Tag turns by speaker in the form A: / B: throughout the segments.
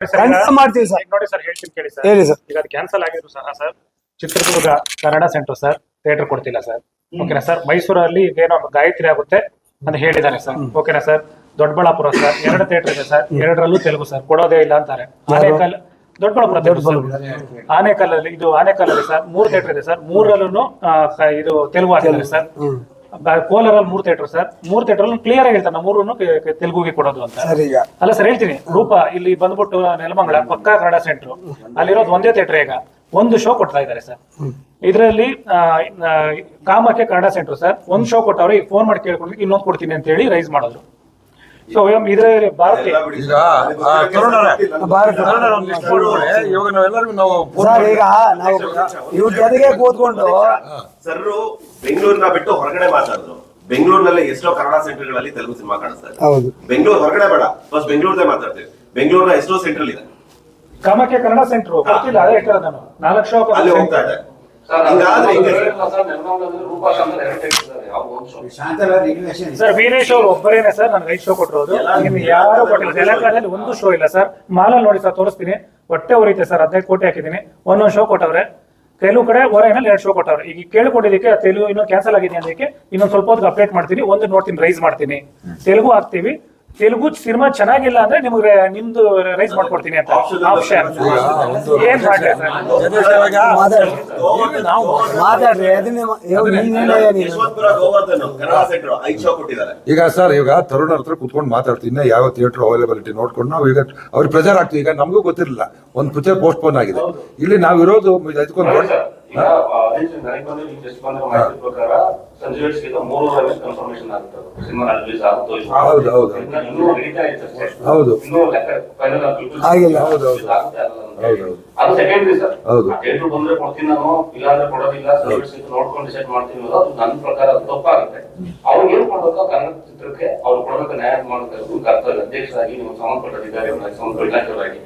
A: ಖಂಡಿತ ಮಾಡ್ತೀವಿ ಸರ್.
B: ನೋಡಿ ಸರ್ ಹೇಳ್ತೀನಿ ಕೇಳಿ ಸರ್.
A: ಹೇಳಿ ಸರ್.
B: ಈಗ ಅದು ಕ್ಯಾನ್ಸಲ್ ಆಗಿದ್ರು ಸಹ sir Chitradurga Kannada centre sir theatre ಕೊಡ್ತಿಲ್ಲ ಸರ್. ಓಕೆನಾ ಸರ್? ಮೈಸೂರಲ್ಲಿ ಏನೋ ಗಾಯತ್ರಿ ಆಗುತ್ತೆ ಅಂತ ಹೇಳಿದ್ದಾರೆ ಸರ್. ಓಕೆನಾ ಸರ್? ದೊಡ್ಡಬಳ್ಳಾಪುರ ಸರ್ ಎರಡು ಥಿಯೇಟರ್ ಇದೆ ಸರ್. ಎರಡರಲ್ಲೂ ತೆಲುಗು ಸರ್ ಕೊಡೋದೇ ಇಲ್ಲ ಅಂತಾರೆ. ಆನೇಕಲ್ ದೊಡ್ಡಬಳ್ಳಾಪುರ ತೆಲುಗು ಆನೇಕಲ್ಲಲ್ಲಿ ಇದು ಆನೇಕಲ್ಲಲ್ಲಿ ಸರ್ ಮೂರು ಥಿಯೇಟರ್ ಇದೆ ಸರ್. ಮೂರಲ್ಲೂ ಇದು ತೆಲುಗು ಆಗಿದೆ ಸರ್. ಕೋಲಾರಲ್ಲಿ ಮೂರು ಥಿಯೇಟರ್ ಸರ್ ಮೂರು ಥಿಯೇಟರ್ ಕ್ಲಿಯರ್ ಆಗಿ ಹೇಳ್ತಾರೆ. ಮೂರನ್ನು ತೆಲುಗುಗೆ ಕೊಡೋದು ಅಂತ.
A: ಸರ್ ಈಗ.
B: ಅಲ್ಲ ಸರ್ ಹೇಳ್ತೀನಿ. ರೂಪ ಇಲ್ಲಿ ಬಂದ್ಬಿಟ್ಟು ನೆಲಮಂಗಲ ಪಕ್ಕಾ ಕನ್ನಡ ಸೆಂಟರ್ ಅಲ್ಲಿರೋದು ಒಂದೇ ಥಿಯೇಟರ್ ಈಗ. ಒಂದು ಶೋ ಕೊಡ್ತಾ ಇದ್ದಾರೆ ಸರ್ ಇದರಲ್ಲಿ ಕಾಮಕ್ಕೆ ಕನ್ನಡ ಸೆಂಟರ್ ಸರ್ ಒಂದ್ ಶೋ ಕೊಟ್ಟವ್ರೆ ಈಗ ಫೋನ್ ಮಾಡಿ ಕೇಳ್ಕೊಂಡು ಇನ್ನೊಂದು ಕೊಡ್ತೀನಿ ಅಂತ ಹೇಳಿ ರೈಸ್ ಮಾಡೋದು ಸೊ ಇದರಲ್ಲಿ ಭಾರತೀಯ
C: ಈಗ ಆ, ತರುಣರೇ,
A: ಭಾರತ.
C: ತರುಣರೇ ಒಂದಿಷ್ಟು ಹೇಳ್ಬಿಡಿ. ಇವಾಗ ನಾವೆಲ್ಲರಿಗೂ ನಾವು ಫೋನ್
A: ಸರ್ ಈಗ ನಾವು ಇವ್ರ ಜೊತೆಗೆ ಕೂತ್ಕೊಂಡು
D: ಸರ್ರು ಬೆಂಗಳೂರಿನ ಬಿಟ್ಟು ಹೊರಗಡೆ ಮಾತಾಡಿದ್ರು. ಬೆಂಗಳೂರಿನಲ್ಲಿ ಎಷ್ಟೋ ಕನ್ನಡ ಸೆಂಟರ್ಗಳಲ್ಲಿ ತೆಲುಗು ಸಿನಿಮಾ ಕಾಣಿಸ್ತಾ ಇದೆ.
A: ಹೌದು.
D: ಬೆಂಗಳೂರು ಹೊರಗಡೆ ಬೇಡ. ಫಸ್ಟ್ ಬೆಂಗಳೂರದೇ ಮಾತಾಡ್ತೀವಿ. ಬೆಂಗಳೂರಿನ ಎಷ್ಟೋ ಸೆಂಟ್ರಲ್ ಇದೆ.
B: ಕಾಮಕ್ಕೆ ಕನ್ನಡ ಸೆಂಟರ್ ಗೊತ್ತಿಲ್ಲ ಅದೇ ಹೇಳ್ತಾರೆ ನಾನು. ನಾಲ್ಕು ಶೋ
D: ಅಲ್ಲಿ ಹೋಗ್ತಾ ಇದೆ. ಹಿಂಗಾದ್ರೆ ಹಿಂಗೆ
B: ಸರ್ ವೀರೇಶ್ ಅವ್ರು ಒಬ್ಬರೇನೆ ಸರ್ ನನ್ಗೆ ಐದು ಶೋ ಕೊಟ್ಟಿರೋದು. ನಿಮ್ಗೆ ಯಾರು ಕೊಟ್ಟಿಲ್ಲ. ತೆಲಂಗಾಣದಲ್ಲಿ ಒಂದು ಶೋ ಇಲ್ಲ ಸರ್ ಮಾಲಲ್ಲಿ ನೋಡಿ ಸರ್ ತೋರಿಸ್ತೀನಿ. ಹೊಟ್ಟೆ ಉರಿತೆ ಸರ್ ಹದಿನೈದು ಕೋಟಿ ಹಾಕಿದ್ದೀನಿ. ಒಂದೊಂದು ಶೋ ಕೊಟ್ಟವ್ರೆ. ಕೆಲವು ಕಡೆ ಹೊರಗಿನಲ್ಲಿ ಎರಡು ಶೋ ಕೊಟ್ಟವ್ರೆ. ಈಗ ಕೇಳ್ಕೊಂಡಿದ್ದಕ್ಕೆ ತೆಲುಗು ಇನ್ನೂ ಕ್ಯಾನ್ಸಲ್ ಆಗಿದೆ ಅದಕ್ಕೆ ಇನ್ನೊಂದು ಸ್ವಲ್ಪ ಹೊತ್ತಿಗೆ ಅಪ್ಡೇಟ್ ಮಾಡ್ತೀನಿ. ಒಂದು ನೋಡ್ತೀನಿ ರೈಸ್ ಮಾಡ್ತೀನಿ. ತೆಲುಗು ಹಾಕ್ತೀವಿ. ತೆಲುಗು ಸಿನಿಮಾ ಚೆನ್ನಾಗಿಲ್ಲ ಅಂದ್ರೆ ನಿಮ್ಗೆ ನಿಮ್ದು ರೈಸ್ ಮಾಡ್ಕೊಡ್ತೀನಿ ಅಂತ. ಆಪ್ಷನ್ ಏನ್
C: ಈಗ ಸರ್ ಈಗ ತರುಣ್ ಹತ್ರ ಕುತ್ಕೊಂಡು ಮಾತಾಡ್ತೀನಿ ಇನ್ನ ಯಾವ ಥಿಯೇಟರ್ ಅವೈಲಬಿಲಿಟಿ ನೋಡ್ಕೊಂಡು ನಾವು ಈಗ ಅವ್ರಿಗೆ ಪ್ರಚಾರ ಆಗ್ತೀವಿ ಈಗ ನಮಗೂ ಗೊತ್ತಿರಲಿಲ್ಲ. ಒಂದು ಪಿಕ್ಚರ್ ಪೋಸ್ಟ್ ಪೋನ್ ಆಗಿದೆ ಇಲ್ಲಿ ನಾವಿರೋದು ಇದಕ್ಕೊಂದು
E: ಕನ್ಫರ್ಮೇಶನ್ ಆಗುತ್ತೆ ಸಿನಿಮಾ ರಿಲೀಸ್ ಆಗುತ್ತೋ ಇಲ್ವೋ.
C: ಹೌದು, ಹೌದು.
E: ಇನ್ನ ಇನ್ನೂ ನಡೀತಾ ಇದೆ ಅಷ್ಟೇ.
C: ಹೌದು.
E: ಇನ್ನೂ ಲೆಕ್ಕ ಫೈನಲ್
A: ಆಗಿಲ್ಲ.
C: ಹೌದು, ಹೌದು.
E: ಆಗುತ್ತೆ
C: ಹೌದು, ಹೌದು.
E: ಅದು ಸೆಕೆಂಡ್ರಿ ಸರ್
C: ಹೌದು.
E: ಥಿಯೇಟರ್ ಬಂದ್ರೆ ಕೊಡ್ತೀನಿ ನಾನು ಇಲ್ಲಾಂದ್ರೆ ಕೊಡೋದಿಲ್ಲ ಸರ್ವಿಸ್ ನೋಡ್ಕೊಂಡು ಡಿಸೈಡ್ ಮಾಡ್ತೀನಿ ಅನ್ನೋದು ಅದು ನನ್ನ ಪ್ರಕಾರ ಅದು ತಪ್ಪಾಗುತ್ತೆ ಅವ್ರಿಗೆ ಏನ್ ಮಾಡ್ಬೇಕು ಕನ್ನಡ ಚಿತ್ರಕ್ಕೆ ಅವ್ರು ಕೊಡಬೇಕು ನ್ಯಾಯ ಮಾಡಬೇಕು ಕರ್ತವ್ಯ ಅಧ್ಯಕ್ಷರಾಗಿ ನೀವು ಸಂಬಂಧಪಟ್ಟ ಅಧಿಕಾರಿಗಳಾಗಿ ಸಂಬಂಧಪಟ್ಟ ಇಲಾಖೆಯವರಾಗಿ.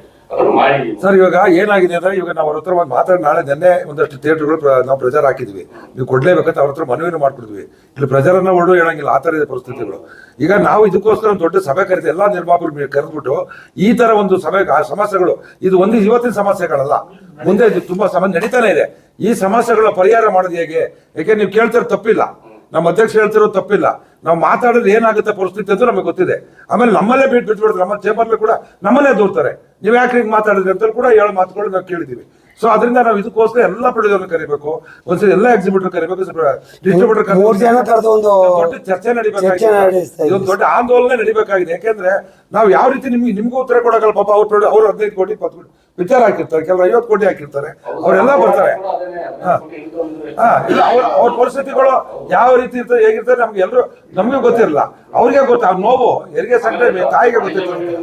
C: ಸರ್ ಇವಾಗ ಏನಾಗಿದೆ ಅಂದ್ರೆ ಇವಾಗ ನಾವು ಅವ್ರ ಹತ್ರ ಒಂದು ಮಾತಾಡಿ ನಾಳೆ ನಿನ್ನೆ ಒಂದಷ್ಟು ಥಿಯೇಟರ್ಗಳು ನಾವು ಪ್ರಚಾರ ಹಾಕಿದ್ವಿ. ನೀವು ಕೊಡ್ಲೇಬೇಕಂತ ಅವ್ರ ಹತ್ರ ಮನವಿನ ಮಾಡ್ಕೊಡ್ತೀವಿ ಇಲ್ಲಿ ಪ್ರಚಾರನ ಹೊರಡು ಹೇಳಂಗಿಲ್ಲ, ಆ ಇದೆ ಪರಿಸ್ಥಿತಿಗಳು. ಈಗ ನಾವು ಇದಕ್ಕೋಸ್ಕರ ಒಂದು ದೊಡ್ಡ ಸಭೆ ಕರೆದು ಎಲ್ಲ ನಿರ್ಮಾಪಕರು ಕರೆದ್ಬಿಟ್ಟು ಈ ತರ ಒಂದು ಸಭೆ, ಆ ಸಮಸ್ಯೆಗಳು, ಇದು ಒಂದು ಇವತ್ತಿನ ಸಮಸ್ಯೆಗಳಲ್ಲ. ಮುಂದೆ ಇದು ತುಂಬಾ ಸಮಸ್ಯೆ ನಡೀತಾನೆ ಇದೆ. ಈ ಸಮಸ್ಯೆಗಳ ಪರಿಹಾರ ಮಾಡೋದು ಹೇಗೆ? ಯಾಕೆ ನೀವು ಕೇಳ್ತಾರೆ ತಪ್ಪಿಲ್ಲ. ನಮ್ಮ ಅಧ್ಯಕ್ಷ ಹೇಳ್ತಿರೋ ತಪ್ಪಿಲ್ಲ. ನಾವು ಮಾತಾಡಿದ್ರೆ ಏನಾಗುತ್ತೆ ಪರಿಸ್ಥಿತಿ ಅಂತ ನಮಗೆ ಗೊತ್ತಿದೆ. ಆಮೇಲೆ ನಮ್ಮಲ್ಲೇ ಬಿಟ್ಟು ಬಿಟ್ಬಿಡ್ತಾರೆ ನಮ್ಮ ಚೇಂಬರ್ಲಿ ಕೂಡ ನಮ್ಮನ್ನೇ ದೂರ್ತಾರೆ. ನೀವು ಯಾಕೆ ಹಿಂಗೆ ಮಾತಾಡಿದ್ರಿ ಅಂತ ಕೂಡ ಏಳು ಮಾತುಗಳು ನಾವು ಕೇಳಿದೀವಿ ಸೊ ಅದರಿಂದ ನಾವು ಇದಕ್ಕೋಸ್ಕರ ಎಲ್ಲ ಪ್ರೊಡ್ಯೂಸರ್ ಕರಿಬೇಕು. ಒಂದ್ಸರಿ ಎಲ್ಲ ಎಕ್ಸಿಬಿಟರ್ ಕರಿಬೇಕು ಡಿಸ್ಟ್ರಿಬ್ಯೂಟರ್
A: ಮೂರ್ ಜನ ಕರೆದು ಒಂದು
C: ದೊಡ್ಡ ಚರ್ಚೆ ನಡಿಬೇಕಾಗಿದೆ. ಇದೊಂದು ದೊಡ್ಡ ಆಂದೋಲನ ನಡಿಬೇಕಾಗಿದೆ. ಯಾಕೆಂದ್ರೆ ನಾವು ಯಾವ ರೀತಿ ನಿಮ್ಗೆ ನಿಮ್ಗೂ ಉತ್ತರ ಕೊಡೋಕಲ್ಲ ಪಾಪ ಅವ್ರು ಪ್ರೊಡ್ಯೂ- ಅವ್ರು ಹದಿನೈದು ಕೋಟಿ ಇಪ್ಪತ್ತು ಕೋಟಿ ವಿಚಾರ ಹಾಕಿರ್ತಾರೆ ಕೆಲವರು ಐವತ್ತು ಕೋಟಿ ಹಾಕಿರ್ತಾರೆ. ಅವರೆಲ್ಲ ಬರ್ತಾರೆ. ಇಲ್ಲ ಅವ್ರ ಅವ್ರ ಪರಿಸ್ಥಿತಿಗಳು ಯಾವ ರೀತಿ ಇರ್ತದೆ ಹೇಗಿರ್ತಾರೆ ನಮ್ಗೆ ಎಲ್ಲರೂ ನಮಗೆ ಗೊತ್ತಿರಲ್ಲ. ಅವ್ರಿಗೆ ಗೊತ್ತ ಅವ್ರ ನೋವು ಹೆರಿಗೆ ಸಂಕಟ ತಾಯಿಗೆ ಗೊತ್ತಿರ್ತದೆ.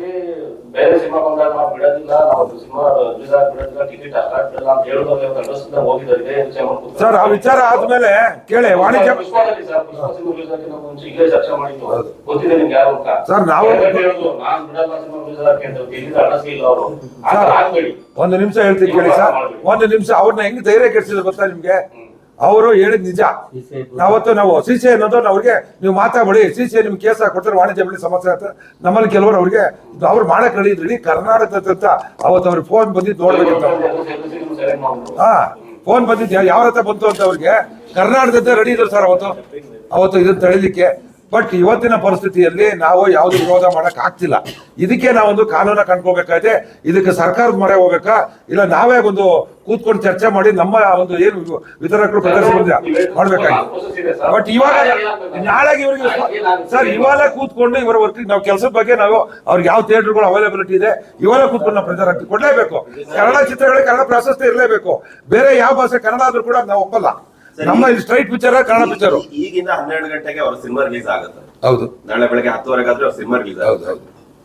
E: ಬೇರೆ ಸಿನಿಮಾ ಬಂದಾಗ ನಾವು ಬಿಡೋದಿಲ್ಲ ನಾವು ಸಿನಿಮಾ ರಿಲೀಸ್ ಆಗಿ ಬಿಡೋದಿಲ್ಲ ಟಿಕೆಟ್ ಅಷ್ಟಾಗಿ ಬಿಡಲ್ಲ ಅಂತ ಹೇಳೋದು ಅಡ್ರೆಸ್ಸಿಂದ ಹೋಗಿದ್ದಾರೆ ಇದೇ ವಿಷಯ ಮಾಡ್ಕೊಂಡು
C: ಸರ್ ಆ ವಿಚಾರ ಆದ್ಮೇಲೆ ಕೇಳಿ ವಾಣಿಜ್ಯ
E: ಪುಷ್ಪದಲ್ಲಿ ಸರ್ ಪುಷ್ಪ ಸಿನಿಮಾ ರಿಲೀಸ್ ಆಗಿ ನಾವು ಮುಂಚೆ ಇಲ್ಲೇ ಚರ್ಚೆ ಮಾಡಿದ್ದು. ಗೊತ್ತಿದೆ ನಿಮ್ಗೆ ಯಾರು ಅಂತ?
C: ಸರ್, ನಾವು-
E: ಹೇಳೋದು ನಾನು ಬಿಡಲ್ಲ ಸಿನಿಮಾ ರಿಲೀಸ್ ಆಗಿ ಅಂತ ಎಲ್ಲಿಂದ ಅಡ್ರೆಸ್ ಇಲ್ಲ ಅವರು. ಆಗ್ಬೇಡಿ.
C: ಒಂದು ನಿಮಿಷ ಹೇಳ್ತೀನಿ ಕೇಳಿ ಸರ್. ಒಂದು ನಿಮಿಷ ಅವ್ರನ್ನ ಹೆಂಗ್ ಧೈರ್ಯ ಕೆಡಿಸಿದ್ರು ಗೊತ್ತಾ ನಿಮ್ಗೆ? ಅವರು ಹೇಳಿದ್ ನಿಜ. ನಾವತ್ತು ನಾವು ಸಿ ಸಿ ಅನ್ನೋದು ಅವ್ರಿಗೆ ನೀವು ಮಾತಾಡಿ ಸಿ ಸಿ ನಿಮ್ಗೆ ಕೇಸ ಕೊಟ್ಟರೆ ವಾಣಿಜ್ಯ ಬೆಳೆ ಸಮಸ್ಯೆ ಅಂತ ನಮ್ಮಲ್ಲಿ ಕೆಲವರು ಅವ್ರಿಗೆ ಅವ್ರು ಮಾಡಕ್ ರೆಡಿ ಇದ್ರಿ ಇಡೀ ಕರ್ನಾಟಕದ ಅವತ್ತು ಅವ್ರಿಗೆ ಫೋನ್ ಬಂದಿದ್ದು
E: ಮಾಡ್ಬಿಡು
C: ಹಾ ಫೋನ್ ಬಂದಿದ್ಯಾ ಯಾವ ಹತ್ರ ಬಂತು ಅಂತ ಅವ್ರಿಗೆ ಕರ್ನಾಟಕದ ರೆಡಿ ಇದ್ರು ಸರ್ ಅವತ್ತು. ಅವತ್ತು ಇದನ್ನ ತಳಿಲಿಕ್ಕೆ ಬಟ್ ಇವತ್ತಿನ ಪರಿಸ್ಥಿತಿಯಲ್ಲಿ ನಾವು ಯಾವ್ದು ವಿರೋಧ ಮಾಡಕ್ ಆಗ್ತಿಲ್ಲ. ಇದಕ್ಕೆ ನಾವೊಂದು ಕಾನೂನ ಕಂಡ್ಕೋಬೇಕಾಯ್ತೆ. ಇದಕ್ಕೆ ಸರ್ಕಾರದ ಮೊರೆ ಹೋಗ್ಬೇಕಾ? ಇಲ್ಲ ನಾವೇ ಒಂದು ಕೂತ್ಕೊಂಡು ಚರ್ಚೆ ಮಾಡಿ ನಮ್ಮ ಒಂದು ಏನು ವಿತರಕರು ಪ್ರದರ್ಶನ ಮಾಡ್ಬೇಕಾಗಿ ಬಟ್ ಇವಾಗ ನಾಳೆಗೆ ಇವ್ರಿಗೆ ಸರ್ ಇವಾಗ ಕೂತ್ಕೊಂಡು ಇವರ ವರ್ಕ್ ನಾವು ಕೆಲಸದ ಬಗ್ಗೆ ನಾವು ಅವ್ರಿಗೆ ಯಾವ ಥಿಯೇಟರ್ಗಳು ಅವೈಲೇಬಿಲಿಟಿ ಇದೆ ಇವಾಗ ಕೂತ್ಕೊಂಡು ನಾವು ಪ್ರಚಾರ ಕೊಡಲೇಬೇಕು ಕೊಡ್ಲೇಬೇಕು. ಕನ್ನಡ ಚಿತ್ರಗಳಿಗೆ ಕನ್ನಡ ಪ್ರಾಶಸ್ತ್ಯ ಇರಲೇಬೇಕು. ಬೇರೆ ಯಾವ ಭಾಷೆ ಕನ್ನಡ ಆದ್ರೂ ಕೂಡ ನಾವು ಒಪ್ಪಲ್ಲ. ನಮ್ಮ ಇಲ್ಲಿ ಸ್ಟ್ರೈಟ್ ಪಿಕ್ಚರ್ ಕನ್ನಡ ಪಿಕ್ಚರ್
D: ಈಗಿಂದ ಹನ್ನೆರಡು ಗಂಟೆಗೆ ಅವ್ರ ಸಿನಿಮಾ ರಿಲೀಸ್ ಆಗುತ್ತೆ.
C: ಹೌದು.
D: ನಾಳೆ ಬೆಳಗ್ಗೆ ಹತ್ತುವರೆಗೆ ಆದ್ರೆ ಅವ್ರ ಸಿನಿಮಾ ರಿಲೀಸ್
C: ಹೌದು.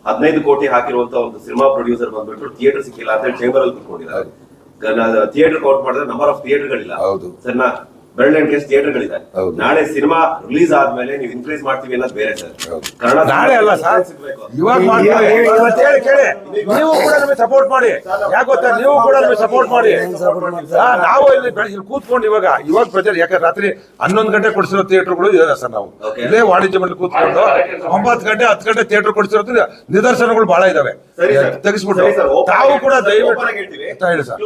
D: ಹದಿನೈದು ಕೋಟಿ ಹಾಕಿರುವಂತ ಒಂದು ಸಿನಿಮಾ ಪ್ರೊಡ್ಯೂಸರ್ ಬಂದ್ಬಿಟ್ಟು ಥಿಯೇಟರ್ ಸಿಕ್ಕಿಲ್ಲ ಅಂತ ಹೇಳಿ ಚೇಂಬರ್ ಅಲ್ಲಿ ಕೂತ್ಕೊಂಡಿದ್ದಾರೆ. ಥಿಯೇಟರ್ ಕೌಂಟ್ ಮಾಡಿದ್ರೆ ನಂಬರ್ ಆಫ್ ಥಿಯೇಟರ್ ಗಳಿಲ್ಲ.
C: ಹೌದು.
D: ಸರಿನಾ ಕೇಸ್ ಥಿಯೇಟರ್ಗಳಿದೆ
C: ಗಳಿದೆ
D: ನಾಳೆ ಸಿನಿಮಾ ರಿಲೀಸ್ ಆದ್ಮೇಲೆ ನೀವು ಇನ್ಕ್ರೀಸ್ ಮಾಡ್ತೀವಿ ಅನ್ನೋದು ಬೇರೆ ಸರ್. ಕನ್ನಡ
C: ನಾಳೆ ಅಲ್ಲ ಸರ್. ಇವಾಗ ಕೇಳಿ. ಕೇಳಿ ನೀವು ಕೂಡ ನಮಗೆ ಸಪೋರ್ಟ್ ಮಾಡಿ. ಯಾಕೆ ಗೊತ್ತಾ? ನೀವು ಕೂಡ ನಮಗೆ ಸಪೋರ್ಟ್ ಮಾಡಿ. ನಾವು ಇಲ್ಲಿ ಇಲ್ಲಿ ಕೂತ್ಕೊಂಡು ಇವಾಗ ಇವಾಗ ಪ್ರಚಾರ ಯಾಕೆ ರಾತ್ರಿ ಹನ್ನೊಂದು ಗಂಟೆ ಕೊಡಿಸಿರೋ ಥಿಯೇಟರ್ಗಳು ಇದೆ ಸರ್ ನಾವು.
D: ಇದೇ
C: ಇಲ್ಲೇ ವಾಣಿಜ್ಯ ಮಂಡಳಿ ಕೂತ್ಕೊಂಡು ಒಂಬತ್ತು ಗಂಟೆ ಹತ್ತು ಗಂಟೆ ಥಿಯೇಟರ್ ಕೊಡಿಸಿರೋದು ನಿದರ್ಶನಗಳು ಬಹಳ ಇದಾವೆ. ತೆಗಿಸ್ಬಿಟ್ಟು. ತಾವು ಕೂಡ ದಯವಿಟ್ಟು ಹೇಳಿ ಸರ್.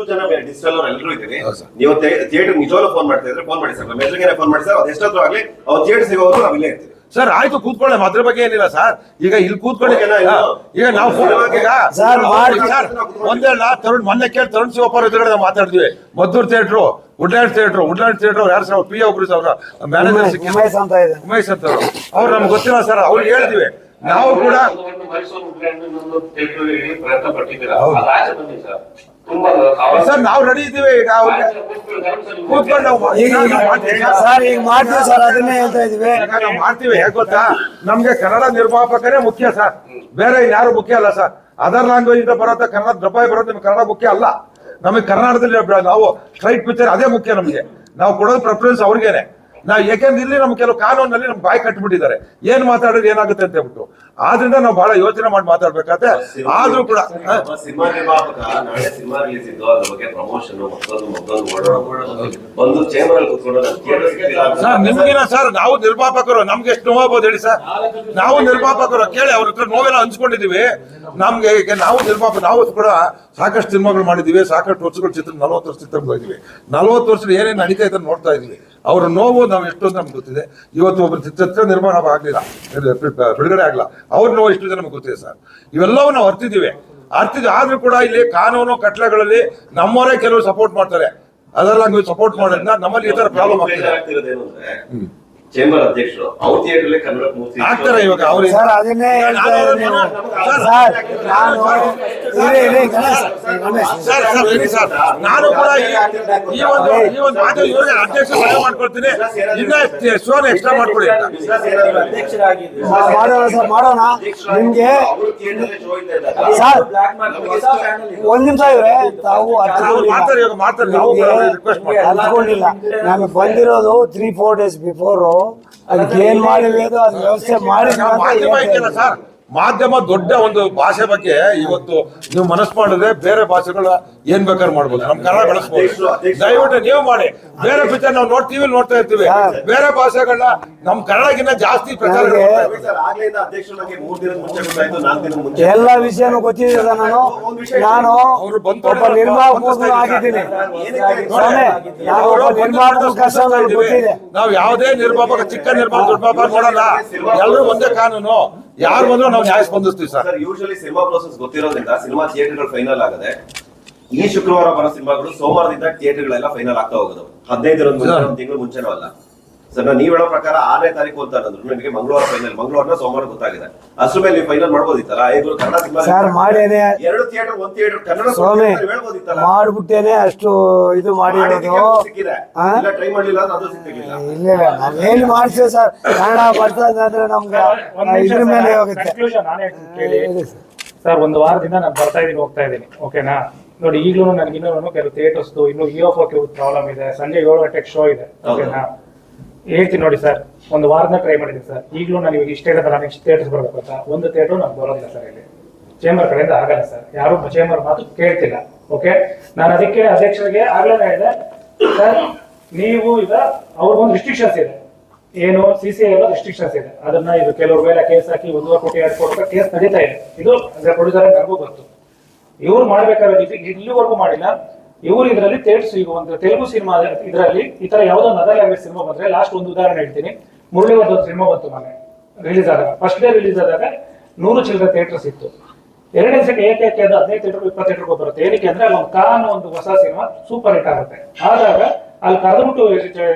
D: ನೀವು ಥಿಯೇಟರ್ ನಿಜವಾಗ್ಲೂ ಫೋನ್ ಮಾಡ್ತಾ ಇದ್ರೆ ಫೋನ್ ಮಾಡಿ ಸರ್ ನಮ್ಮ ಎದುರಿಗೆ ಫೋನ್ ಮಾಡಿ ಸರ್ ಅದು ಎಷ್ಟೊತ್ತು ಆಗಲಿ ಅವ್ರು ಥಿಯೇಟರ್ ಸಿಗೋದು ನಾವು ಇಲ್ಲೇ ಇರ್ತೀವಿ.
C: ಸರ್ ಆಯ್ತು ಕೂತ್ಕೊಳ್ಳಿ ಅದ್ರ ಬಗ್ಗೆ ಏನಿಲ್ಲ ಸರ್. ಈಗ ಇಲ್ಲಿ ಕೂತ್ಕೊಳ್ಳಿ? ಈಗ ನಾವು ಫೋನ್ ಈಗ
A: ಸರ್, ಮಾಡಿ.
C: ಸರ್ ಒಂದೇ ನಾ ತರುಣ್ ಮೊನ್ನೆ ಕೇಳಿ ತರುಣ್ ಶಿವಪ್ಪ ಎದುರುಗಡೆ ನಾವು ಮಾತಾಡಿದ್ವಿ. Maddur theatre woodland theatre woodland theatre ಯಾರು ಸರ್ ಪಿ ಒಬ್ರು ಸರ್ ಮ್ಯಾನೇಜರ್ ಸಿಕ್ಕಿ
A: ಉಮೇಶ್ ಅಂತ ಇದೆ.
C: ಉಮೇಶ್ ಅಂತ ಅವ್ರು. ನಮ್ಗೆ ಗೊತ್ತಿಲ್ಲ ಸರ್ ಅವ್ರು ಹೇಳ್ತೀವಿ. ನಾವು ಕೂಡ
E: ಪ್ರಯತ್ನ ಪಟ್ಟಿದ್ದೀರಾ? ಸರ್
C: ನಾವು ರೆಡಿ ಇದ್ದೀವಿ. ಈಗ ಅವ್ರಿಗೆ ಕೂತ್ಕೊಂಡು ನಾವು
A: ಈಗ
C: ಸರ್.
A: ಈಗ ಮಾಡ್ತೀವಿ ಸರ್ ಅದನ್ನೇ ಹೇಳ್ತಾ ಇದೀವಿ
C: ನಾವು ಮಾಡ್ತೀವಿ ಹೇಗೆ ಗೊತ್ತಾ? ನಮ್ಗೆ ಕನ್ನಡ ನಿರ್ಮಾಪಕನೇ ಮುಖ್ಯ ಸರ್. ಬೇರೆ ಯಾರು ಮುಖ್ಯ ಅಲ್ಲ ಸರ್. ಅದರ್ ಲ್ಯಾಂಗ್ವೇಜ್ ಇಂದ ಬರುತ್ತೆ ಕನ್ನಡ ದ್ರಪಾಯಿ ಬರುತ್ತೆ ನಿಮ್ಗೆ ಕನ್ನಡ ಮುಖ್ಯ ಅಲ್ಲ. ನಮಗೆ ಕರ್ನಾಟಕದಲ್ಲಿ ನಾವು ಸ್ಟ್ರೈಟ್ ಪಿಕ್ಚರ್ ಅದೇ ಮುಖ್ಯ ನಮಗೆ. ನಾವು ಕೊಡೋದು ಪ್ರಿಫರೆನ್ಸ್ ಅವ್ರಿಗೇನೆ. ನಾವು ಯಾಕೆಂದ್ರೆ ಇಲ್ಲಿ ನಮ್ಮ ಕೆಲವು ಕಾನೂನಲ್ಲಿ ನಮ್ಗೆ ಬಾಯಿ ಕಟ್ಬಿಟ್ಟಿದ್ದಾರೆ. ಏನ್ ಮಾತಾಡೋದು ಏನಾಗುತ್ತೆ ಅಂತ ಹೇಳ್ಬಿಟ್ಟು ಆದ್ರಿಂದ ನಾವು ಬಹಳ ಯೋಚನೆ ಮಾಡಿ ಮಾತಾಡ್ಬೇಕಾದ್ರೆ ಆದ್ರೂ ಕೂಡ
D: ಸಿನಿಮಾ ನಿರ್ಮಾಪಕ ನಾಳೆ ಸಿನಿಮಾ ರಿಲೀಸ್ ಇದ್ದು ಅದ್ರ ಬಗ್ಗೆ ಪ್ರಮೋಷನ್ ಮತ್ತೊಂದು ಮತ್ತೊಂದು ಬಂದು ಚೇಂಬರ್ ಅಲ್ಲಿ ಕೂತ್ಕೊಂಡು
C: ಸರ್ ನಿಮ್ಗಿನ ಸರ್ ನಾವು ನಿರ್ಮಾಪಕರು ನಮ್ಗೆ ಎಷ್ಟು ನೋವಾಗ್ಬೋದು ಹೇಳಿ ಸರ್? ನಾವು ನಿರ್ಮಾಪಕರು ಕೇಳಿ ಅವ್ರ ಹತ್ರ ನೋವೆಲ್ಲ ಹಂಚ್ಕೊಂಡಿದೀವಿ ನಮ್ಗೆ ನಾವು ನಿರ್ಮಾಪಕ ನಾವು ಕೂಡ ಸಾಕಷ್ಟು ಸಿನಿಮಾಗಳು ಮಾಡಿದೀವಿ ಸಾಕಷ್ಟು ವರ್ಷಗಳು ಚಿತ್ರ ನಲವತ್ತು ವರ್ಷ ಚಿತ್ರಗಳು ಹೋಗಿದ್ವಿ ನಲವತ್ತು ವರ್ಷ ಏನೇನು ನಡೀತಾ ಇದ್ದಾರೆ ನೋಡ್ತಾ ಇದೀವಿ ಅವ್ರ ನೋವು ನಾವು ಎಷ್ಟೋ ನಮ್ಗೆ ಗೊತ್ತಿದೆ. ಇವತ್ತು ಒಬ್ಬರು ಚಿತ್ರ ನಿರ್ಮಾಣ ಆಗಲಿಲ್ಲ. ಬಿಡುಗಡೆ ಆಗಲ್ಲ ಅವ್ರ ನೋವು ಎಷ್ಟು ಜನ ನಮ್ಗೆ ಗೊತ್ತಿದೆ ಸರ್. ಇವೆಲ್ಲವೂ ನಾವು ಅರ್ತಿದ್ದೀವಿ ಅರ್ತಿದ್ವಿ ಆದ್ರೂ ಕೂಡ ಇಲ್ಲಿ ಕಾನೂನು ಕಟ್ಲೆಗಳಲ್ಲಿ ನಮ್ಮವರೇ ಕೆಲವರು ಸಪೋರ್ಟ್ ಮಾಡ್ತಾರೆ. ಅದೆಲ್ಲ ಸಪೋರ್ಟ್ ಮಾಡೋದ್ರಿಂದ ನಮ್ಮಲ್ಲಿ ಈ ಥರ ಪ್ರಾಬ್ಲಮ್ ಆಗ್ತಿದೆ.
D: ಚೇಂಬರ್ ಅಧ್ಯಕ್ಷರು ಅವ್ರ ಥಿಯೇಟರ್ ಕನ್ನಡ ಮೂರ್ತಿ
C: ಆಗ್ತಾರೆ ಇವಾಗ ಅವ್ರು
A: ಸರ್ ಅದನ್ನೇ ಹೇಳ್ತಾ ಇದೀವಿ ಸರ್ ನಾನು ಇರಿ ಇರಿ ಗಣೇಶ್ ಗಣೇಶ್
C: ಸರ್ ಸರ್ ಹೇಳಿ ಸರ್ ನಾನು ಕೂಡ ಈ- ಒಂದು ಈ ಒಂದು ಮಾತು ಇವ್ರಿಗೆ ಅಧ್ಯಕ್ಷ ಮನವಿ ಮಾಡ್ಕೊಳ್ತೀನಿ ಇನ್ನ ಶೋನ ಎಕ್ಸ್ಟ್ರಾ
A: ಮಾಡೋಣ ಸರ್ ನಿಮ್ಗೆ ಸರ್ ಒಂದ್ ನಿಮಿಷ ಇವ್ರೆ ತಾವು
C: ಇವಾಗ ನಾವು ರಿಕ್ವೆಸ್ಟ್ ಮಾಡ್ತೀವಿ
A: ನಮಗೆ ಬಂದಿರೋದು ತ್ರೀ ಫೋರ್ ಡೇಸ್ ಬಿಫೋರ್ ಅದಕ್ಕೆ ಏನ್ ಮಾಡಿದ್ರೆ ಅದು ವ್ಯವಸ್ಥೆ ಮಾಡಿ
C: ಮಾಧ್ಯಮ ದೊಡ್ಡ ಒಂದು ಭಾಷೆ ಬಗ್ಗೆ ಇವತ್ತು ನೀವು ಮನಸ್ಸು ಮಾಡಿದ್ರೆ ಬೇರೆ ಭಾಷೆಗಳ ಏನ್ ಬೇಕಾದ್ರೂ ಮಾಡ್ಬೋದು. ನಮ್ ಕನ್ನಡ ಬೆಳೆಸ್ಬೋದು. ದಯವಿಟ್ಟು ನೀವು ಮಾಡಿ. ಬೇರೆ ಪಿಕ್ಚರ್ ನಾವು ನೋಡ್ ಟಿವಿ ನೋಡ್ತಾ ಇರ್ತೀವಿ. ಬೇರೆ ಭಾಷೆಗಳನ್ನ ನಮ್ ಕನ್ನಡಗಿನ್ನ ಜಾಸ್ತಿ ಪ್ರಚಾರ
A: ಎಲ್ಲ ವಿಷಯನೂ ಗೊತ್ತಿದೆ ನಾನು. ನಾನು ಒಬ್ಬ ನಿರ್ಮಾಪಕ ಆಗಿದ್ದೀನಿ.
C: ನಾವು ಯಾವುದೇ ನಿರ್ಮಾಪಕ ಚಿಕ್ಕ ನಿರ್ಮಾಪಕ ದೊಡ್ಡ ನಿರ್ಮಾಪಕ ನೋಡಲ್ಲ ಎಲ್ಲರೂ ಒಂದೇ ಕಾನೂನು. ಯಾರು ಬಂದ್ರು ನಾವು ನ್ಯಾಯ ಸ್ಪಂದಿಸ್ತೀವಿ sir.
D: Sir usually cinema process ಗೊತ್ತಿರೋದ್ರಿಂದ cinema ಥಿಯೇಟರ್ಗಳು ಫೈನಲ್ ಆಗದೆ ಈ ಶುಕ್ರವಾರ ಬರೋ ಸಿನಿಮಾಗಳು ಸೋಮವಾರದಿಂದ ಥಿಯೇಟರ್ಗಳೆಲ್ಲ ಫೈನಲ್ ಆಗ್ತಾ ಹೋಗೋದು. ಹದಿನೈದರ ತಿಂಗಳು ಮುಂಚೆನೂ ಅಲ್ಲ. ಸರ್ ನಾನು ನೀವ್ ಹೇಳೋ ಪ್ರಕಾರ ಆರನೇ ತಾರೀಕು ಅಂತ ಅನ್ನೋದ್ರು ನಿಮಗೆ ಮಂಗಳವಾರ ಫೈನಲ್ ಮಂಗಳವಾರ ಸೋಮವಾರ ಗೊತ್ತಾಗಿದೆ. ಅಷ್ಟು ಮೇಲೆ ನೀವು ಫೈನಲ್ ಮಾಡ್ಬೋದಿತ್ತಲ್ಲ? ಐದು ಕನ್ನಡ ಸಿನಿಮಾ
A: ಸರ್ ಮಾಡೇನೆ
D: ಎರಡು ಥಿಯೇಟರ್ ಒಂದ್ ಥಿಯೇಟರ್ ಕನ್ನಡ
A: ಸ್ವಾಮಿ
D: ಹೇಳ್ಬೋದಿತ್ತಲ್ಲ?
A: ಮಾಡ್ಬಿಟ್ಟೇನೆ ಅಷ್ಟು ಇದು ಮಾಡಿರೋದು.
D: ಸಿಕ್ಕಿದೆ? ಇಲ್ಲ ಟ್ರೈ ಮಾಡಲಿಲ್ಲ ಅದು ಸಿಕ್ಕಿಲ್ಲ.
A: ಇಲ್ಲ ನಾವೇನು ಮಾಡ್ತೀವಿ ಸರ್. ಕನ್ನಡ ಬರ್ತದೆ ಅಂದ್ರೆ ನಮ್ಗೆ ಇದ್ರ ಮೇಲೆ ಹೋಗುತ್ತೆ.
B: ನಾನೇ
A: ಸರ್.
B: ಒಂದು ವಾರದಿಂದ ನಾನು ಬರ್ತಾ ಇದ್ದೀನಿ ಹೋಗ್ತಾ ಇದ್ದೀನಿ. ಓಕೆನಾ? ನೋಡಿ ಈಗಲೂ ನನಗೆ ಇನ್ನೂ ಕೆಲವು ಥಿಯೇಟರ್ಸ್ ಇನ್ನು ಇ ಕೆಲವು ಪ್ರಾಬ್ಲಮ್ ಇದೆ. ಸಂಜೆ ಏಳು ಗಂಟೆಗೆ ಶೋ ಇದೆ. ಓಕೆನಾ? ಹೇಳ್ತೀನಿ ನೋಡಿ ಸರ್, ಒಂದು ವಾರದ ಟ್ರೈ ಮಾಡಿದ್ದೀನಿ ಸರ್. ಈಗಲೂ ನಾನು ಇವಾಗ ಇಷ್ಟೇ ನಾನು ನೆಕ್ಸ್ಟ್ ಥಿಯೇಟರ್ಸ್ ಬರಬೇಕು ಅಂತ. ಒಂದು ಥಿಯೇಟರ್ ನಾನು ಬರೋದಿಲ್ಲ ಸರ್ ಇಲ್ಲಿ. ಚೇಂಬರ್ ಕಡೆಯಿಂದ ಆಗಲ್ಲ ಸರ್. ಯಾರು ಚೇಂಬರ್ ಮಾತು ಕೇಳ್ತಿಲ್ಲ. ಓಕೆ ನಾನು ಅದಕ್ಕೆ ಅಧ್ಯಕ್ಷರಿಗೆ ಆಗಲೇ ಹೇಳಿದೆ, ಸರ್, ನೀವು ಈಗ ಅವ್ರಿಗೊಂದು ರಿಸ್ಟ್ರಿಕ್ಷನ್ಸ್ ಇದೆ. ಏನು ಸಿ ಸಿ ಎಲ್ಲ ರಿಸ್ಟ್ರಿಕ್ಷನ್ಸ್ ಇದೆ. ಅದನ್ನ ಇದು ಕೆಲವ್ರ ಮೇಲೆ ಕೇಸ್ ಹಾಕಿ ಒಂದೂವರೆ ಕೋಟಿ ಎರಡು ಕೋಟಿ ಕೇಸ್ ನಡೀತಾ ಇದೆ. ಇದು ಪ್ರೊಡ್ಯೂಸರ್ ನನಗೂ ಗೊತ್ತು. ಇವ್ರು ಮಾಡ್ಬೇಕಾದ್ರೆ ಇಲ್ಲಿವರೆಗೂ ಮಾಡಿಲ್ಲ. ಇವ್ರು ಇದರಲ್ಲಿ ಥಿಯೇಟರ್ಸ್ ಈಗ ಒಂದು ತೆಲುಗು ಸಿನಿಮಾ ಇದರಲ್ಲಿ ಈ ತರ ಯಾವುದೋ ಅದರ್ ಲ್ಯಾಂಗ್ವೇಜ್ ಸಿನಿಮಾ ಬಂದ್ರೆ ಲಾಸ್ಟ್ ಒಂದು ಉದಾಹರಣೆ ಹೇಳ್ತೀನಿ. ಮುರಳಿವರ್ಧ ಒಂದು ಸಿನಿಮಾ ಬಂತು ಮನೆ ರಿಲೀಸ್ ಆದಾಗ. ಫಸ್ಟ್ ಡೇ ರಿಲೀಸ್ ಆದಾಗ ನೂರು ಚಿಲ್ಲರೆ ಥಿಯೇಟರ್ಸ್ ಇತ್ತು ಎರಡನೇ ಸೆಟ್ ಏಕೆ ಅದು ಹದಿನೈದು ಥಿಯೇಟರ್ ಇಪ್ಪತ್ತು ಥಿಯೇಟರ್ಗೂ ಬರುತ್ತೆ. ಏನಕ್ಕೆ ಅಂದ್ರೆ ಅಲ್ಲಿ ಒಂದು ಕಾನ್ ಒಂದು ಹೊಸ ಸಿನಿಮಾ ಸೂಪರ್ ಹಿಟ್ ಆಗುತ್ತೆ. ಆದಾಗ ಅಲ್ಲಿ ಕರೆದ್ಬಿಟ್ಟು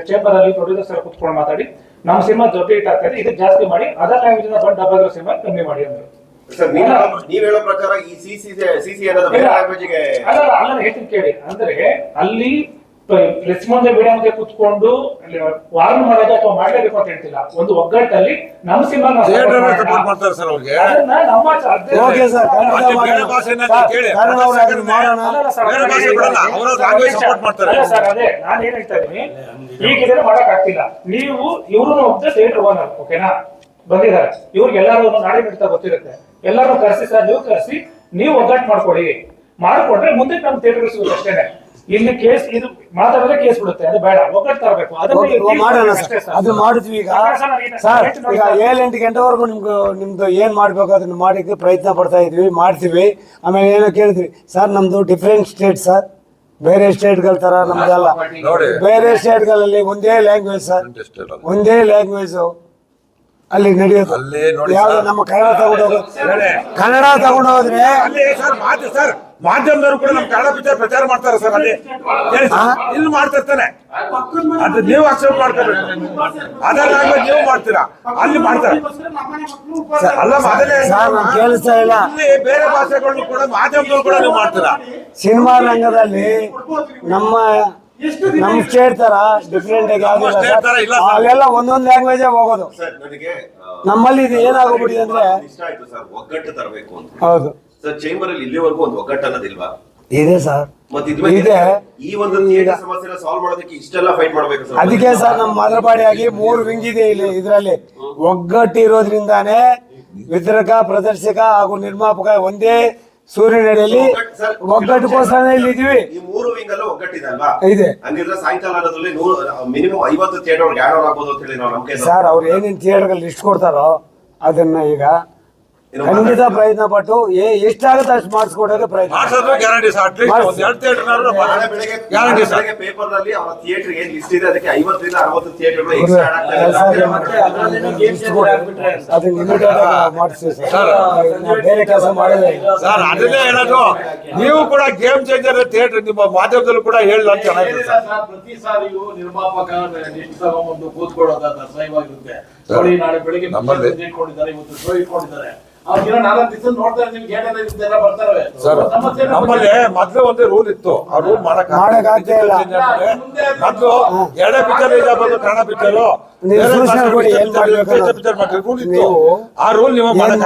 B: ಚೇಂಬರ್ ಅಲ್ಲಿ ಪ್ರೊಡ್ಯೂಸರ್ಸ್ ಎಲ್ಲ ಕುತ್ಕೊಂಡು ಮಾತಾಡಿ, ನಮ್ಮ ಸಿನಿಮಾ ದೊಡ್ಡ ಹಿಟ್ ಆಗ್ತದೆ ಇದಕ್ಕೆ ಜಾಸ್ತಿ ಮಾಡಿ ಅದರ್ ಲ್ಯಾಂಗ್ವೇಜ್ ಬಂದು ಡಬ್ಬಾಗಿರೋ ಸಿನಿಮಾ ಕಮ್ಮಿ ಮಾಡಿ ಅಂದ್ರು.
D: ಸರ್ ನೀವ್ ಹೇಳೋ- ಪ್ರಕಾರ ಈ ಸಿ ಸಿ ಸಿ ಸಿ ಅನ್ನೋದು ಬೇರೆ ಲ್ಯಾಂಗ್ವೇಜ್ಗೆ
B: ಅಲ್ಲ ಅಲ್ಲ, ಅಲ್ಲ ಹೇಳ್ತೀನಿ ಕೇಳಿ. ಅಂದ್ರೆ ಅಲ್ಲಿ ಪ್ರೆಸ್ ಮುಂದೆ ಮೀಡಿಯಾ ಮುಂದೆ ಕುತ್ಕೊಂಡು ವಾರ್ನ್ ಮಾಡೋದು ಅಥವಾ ಮಾಡ್ಲೇಬೇಕು ಅಂತ ಹೇಳ್ತಿಲ್ಲ. ಒಂದು ಒಗ್ಗಟ್ಟಲ್ಲಿ ನಮ್ಮ ಸಿನಿಮಾ
C: ಥಿಯೇಟರ್ ಸಪೋರ್ಟ್ ಮಾಡ್ತಾರೆ ಸರ್
B: ಅದೇ-
A: ಓಕೆ ಸರ್
C: ಬೇರೆ
A: ಮಾಡೋಣ.
C: ಭಾಷೆನ
A: ಸರ್,
C: ಕೇಳಿ.
A: ಕನ್ನಡ ಅವ್ರು ಅದನ್ನ ಮಾಡೋಣ.
C: ಬೇರೆ ಭಾಷೆ ಬಿಡಲ್ಲ. ಅವ್ರ language support ಮಾಡ್ತಾರೆ.
B: ಸರ್ ಅದೇ ನಾನು ಏನ್ ಹೇಳ್ತಾ ಇದೀನಿ ಈಗ ಇದನ್ನ ಮಾಡಕ್ ಆಗ್ತಿಲ್ಲ. ನೀವು ಇವ್ರು ಒಬ್ಬ ಥಿಯೇಟರ್ ಓನರ್ ಓಕೆನಾ ಬಂದಿದ್ದಾರೆ. ಇವ್ರಿಗೆ ಎಲ್ಲಾರು ನಾಳೆ ಬಿಡ್ತಾ ಗೊತ್ತಿರುತ್ತೆ. ಎಲ್ಲಾರು ಕರೆಸಿ ಸರ್ ನೀವು ಕರೆಸಿ ನೀವು ಒಗ್ಗಟ್ಟು ಮಾಡ್ಕೊಡಿ. ಮಾಡ್ಕೊಂಡ್ರೆ ಮುಂದೆ ನಮ್ ಥಿಯೇಟರ್ ಸಿಗುತ್ತೆ ಅಷ್ಟೇನೆ. ಇಲ್ಲಿ ಕೇಸ್ ಇದು ಮಾತಾಡಿದ್ರೆ ಕೇಸ್ ಬಿಡುತ್ತೆ ಅದು ಬೇಡ ಒಗ್ಗಟ್ಟು ತರಬೇಕು.
A: ಮಾಡೋಣ ಸರ್. ಅದು ಮಾಡಿದ್ವಿ ಈಗ. ಸರ್ ಈಗ ಏಳು ಎಂಟು ಗಂಟೆವರೆಗೂ ನಿಮ್ಗೆ ನಿಮ್ದು ಏನ್ ಮಾಡ್ಬೇಕು ಅದನ್ನ ಮಾಡಿಕ್ಕೆ ಪ್ರಯತ್ನ ಪಡ್ತಾ ಇದ್ವಿ ಮಾಡ್ತೀವಿ. ಆಮೇಲೆ ಏನೋ ಕೇಳಿದ್ವಿ ಸರ್ ನಮ್ದು ಡಿಫ್ರೆಂಟ್ ಸ್ಟೇಟ್ ಸರ್. ಬೇರೆ ಸ್ಟೇಟ್ಗಳ ತರ ನಮ್ದಲ್ಲ. ಬೇರೆ ಸ್ಟೇಟ್ಗಳಲ್ಲಿ ಒಂದೇ ಲ್ಯಾಂಗ್ವೇಜ್ ಸರ್. ಒಂದೇ ಲ್ಯಾಂಗ್ವೇಜ್ ಅಲ್ಲಿ ನಡೆಯೋದು.
C: ಅಲ್ಲಿ ನೋಡಿ
A: ಯಾವ್ದು ನಮ್ಮ ಕನ್ನಡ
C: ತಗೊಂಡೋಗ.
A: ಕನ್ನಡ ತಗೊಂಡೋದ್ರೆ
C: ಅಲ್ಲಿ ಸರ್ ಮಾಧ್ಯಮ ಸರ್ ಮಾಧ್ಯಮದವರು ಕೂಡ ನಮ್ಮ ಕನ್ನಡ ಪಿಕ್ಚರ್ ಪ್ರಚಾರ ಮಾಡ್ತಾರೆ ಸರ್ ಅಲ್ಲಿ. ಇಲ್ಲಿ ಮಾಡ್ತಿರ್ತಾನೆ. ಅದು ನೀವು ಆಕ್ಷೇಪ ಮಾಡ್ತಾರೆ ಅದರ ನೀವು ಮಾಡ್ತೀರಾ? ಅಲ್ಲಿ ಮಾಡ್ತಾರೆ. ಅಲ್ಲ ಅದನ್ನೇ
A: ಸರ್ ನಾನು ಕೇಳಿಸ್ತಾ ಇಲ್ಲ.
C: ಇಲ್ಲಿ ಬೇರೆ ಭಾಷೆಗಳನ್ನು ಕೂಡ ಮಾಧ್ಯಮದವರು ಕೂಡ ನೀವು ಮಾಡ್ತೀರಾ?
A: ಸಿನಿಮಾ ರಂಗದಲ್ಲಿ ನಮ್ಮ ನಮ್ಮ ಸ್ಟೇಟ್ ತರ ಡಿಫ್ರೆಂಟ್ ಆಗಿ ಯಾವ್ದು ಇಲ್ಲ
C: state ತರ ಇಲ್ಲ
A: ಸರ್.
C: ಸರ್.
A: ಅಲ್ಲೆಲ್ಲ ಒಂದೊಂದು ಲ್ಯಾಂಗ್ವೇಜ್ ಹೋಗೋದು.
D: ಸರ್ ನನಗೆ
A: ನಮ್ಮಲ್ಲಿ ಇದು ಏನಾಗೋಗ್ಬಿಟ್ಟಿದೆ ಅಂದ್ರೆ
D: ಇಷ್ಟ ಆಯ್ತು ಸರ್ ಒಗ್ಗಟ್ಟು ತರಬೇಕು ಅಂತ.
A: ಹೌದು.
D: ಸರ್ ಚೇಂಬರ್ ಅಲ್ಲಿ ಇಲ್ಲಿವರೆಗೂ ಒಂದು ಒಗ್ಗಟ್ಟು ಅನ್ನೋದಿಲ್ವಾ?
A: ಇದೆ ಸರ್.
D: ಮತ್ತೆ ಇದ್ರ
A: ಇದೆ.
D: ಈ ಒಂದು ಥಿಯೇಟರ್ ಸಮಸ್ಯೆನ ಸಾಲ್ವ್ ಮಾಡೋದಕ್ಕೆ ಇಷ್ಟೆಲ್ಲ ಫೈಟ್ ಮಾಡ್ಬೇಕು ಸರ್.
A: ಅದಕ್ಕೆ ಸರ್ ನಮ್ಮ ಮದರಪಾಡಿಯಾಗಿ ಮೂರು ವಿಂಗ್ ಇದೆ ಇಲ್ಲಿ ಇದರಲ್ಲಿ. ಒಗ್ಗಟ್ಟಿರೋದ್ರಿಂದಾನೇ ವಿತರಕ ಪ್ರದರ್ಶಕ ಹಾಗೂ ನಿರ್ಮಾಪಕ ಒಂದೇ ಸೂರ್ಯನಡಿಯಲ್ಲಿ ಒಗ್ಗಟ್ಟುಗೋಸ್ಕರ ಇಲ್ಲಿ ಇದೀವಿ
D: ಈ ಮೂರು ವಿಂಗ್ ಅಲ್ಲೂ ಒಗ್ಗಟ್ಟಿದೆ ಅಲ್ವಾ
A: ಇದೆ.
D: ಹಂಗಿದ್ರೆ ಸಾಯಂಕಾಲ ಅನ್ನೋದ್ರಲ್ಲಿ ನೂರು ಮಿನಿಮಮ್ ಐವತ್ತು ಥಿಯೇಟರ್ ಎರಡು ಆಗ್ಬೋದು ಅಂತ ಹೇಳಿ ನಾವು ನಮ್ಗೆ
A: ಸರ್ ಅವ್ರು ಏನೇನು ಥಿಯೇಟರ್ಗಳು ಲಿಸ್ಟ್ ಕೊಡ್ತಾರೋ ಅದನ್ನ ಈಗ ಖಂಡಿತ ಪ್ರಯತ್ನ ಪಟ್ಟು ಏ ಎಷ್ಟಾಗುತ್ತೆ ಅಷ್ಟು ಮಾಡಿಸ್ಕೊಡೋಕೆ ಪ್ರಯತ್ನ.
C: ಮಾಡ್ಸೋದು ಗ್ಯಾರಂಟಿ ಸರ್ ಅಟ್ಲೀಸ್ಟ್ ಒಂದ್ ಎರಡು ಥಿಯೇಟರ್ ಗ್ಯಾರಂಟಿ ಸರ್
D: ಪೇಪರ್ನಲ್ಲಿ ಅವರ ಥಿಯೇಟರ್ ಏನ್ ಲಿಸ್ಟ್ ಇದೆ? ಅದಕ್ಕೆ ಐವತ್ತರಿಂದ ಅರವತ್ತು ಥಿಯೇಟರ್
A: ಹೌದು. ಅದನ್ನ ಇಮಿಡಿಯೇಟ್ ಆಗಿ ಮಾಡಿಸ್ತೀವಿ ಸರ್ ನಾವು ಬೇರೆ ಕೆಲಸ ಮಾಡೋದೇ
C: ಸರ್ ಅದನ್ನೇ ಹೇಳೋದು. ನೀವು ಕೂಡ ಗೇಮ್ ಚೇಂಜರ್ ಥಿಯೇಟರ್ ನಿಮ್ಮ ಮಾಧ್ಯಮದಲ್ಲೂ ಕೂಡ ಹೇಳಲ್ಲ ಅಂತ ಚೆನ್ನಾಗಿದೆ ಸರ್
F: ಪ್ರತಿ ಸಾರಿಯೂ ನಿರ್ಮಾಪಕ ಲಿಸ್ಟ್ ತಗೊಂಡ್ಬಂದು ಕೂತ್ಕೊಳ್ಳೋದು ಅಸಹ್ಯವಾಗಿರುತ್ತೆ ನೋಡಿ ನಾಳೆ ಬೆಳಿಗ್ಗೆ ಇಟ್ಕೊಂಡಿದ್ದಾರೆ ಇವತ್ತು ಶೋ ಇಟ್ಕೊಂಡಿದ್ದಾರೆ.
C: ಸರ್ ನಮ್ಮಲ್ಲಿ ಮೊದ್ಲು ಒಂದು ರೂಲ್ ಇತ್ತು. ಆ ರೂಲ್ ಮಾಡಕ್. ಮೊದ್ಲು ಎರಡೇ ಪಿಕ್ಚರ್ ಬಂದು ಕನ್ನಡ ಪಿಕ್ಚರ್ ರೂಲ್ ಇತ್ತು. ಆ ರೂಲ್ ನೀವು ಮಾಡಕ್